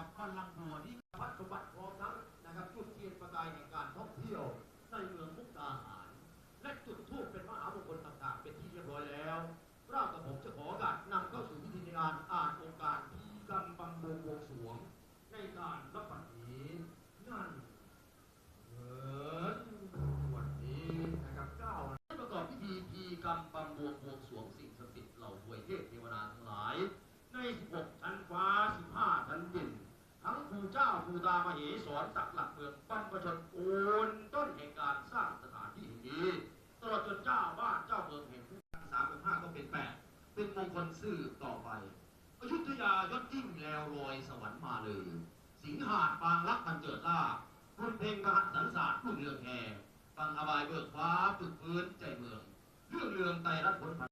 ับพลังบัวนี่วัดสมบัติพร้อมทั้งนะครับจุดเทียนประกายในการท่องเที่ยวในเมืองมุกดาหาร และจุดทูบเป็นมหามงคลต่างๆ เป็นที่เรียบร้อยแล้วร่างกับผมจะขอโอกาสนำเข้าสู่พิธีการอ่านองค์การพิธีกรรมบำเพ็วงสวง ในการรับปัจจุนั่นเหมือนวันนี้นะครับเก้าประกอบพิธีพีกรรมบำบวงวงสวงสิ่งศักดิ์สิทธิ์เหล่าหวยเทพเทวดาทั้งหลาย มามเหสรตักหลักเมืองบรรพชนโอนต้นแห่งการสร้างสถานที่แห่งนี้ตลอดจนเจ้าบ้านเจ้าเมืองแห่งสามเป็นห้าก็เป็นแปดเป็นมงคลซื่อต่อไปอยุธยายศยิ่งแล้วลอยสวรรค์มาเลย สิงหาดบางรักบันเจิดล่าคุญเพลงมหาสันสานตร์รุ่งเรืองแห่ฟังอบายเบิกฟ้าฝึกพื้นใจเมือง เรื่องเรืองไตรัตน์ผล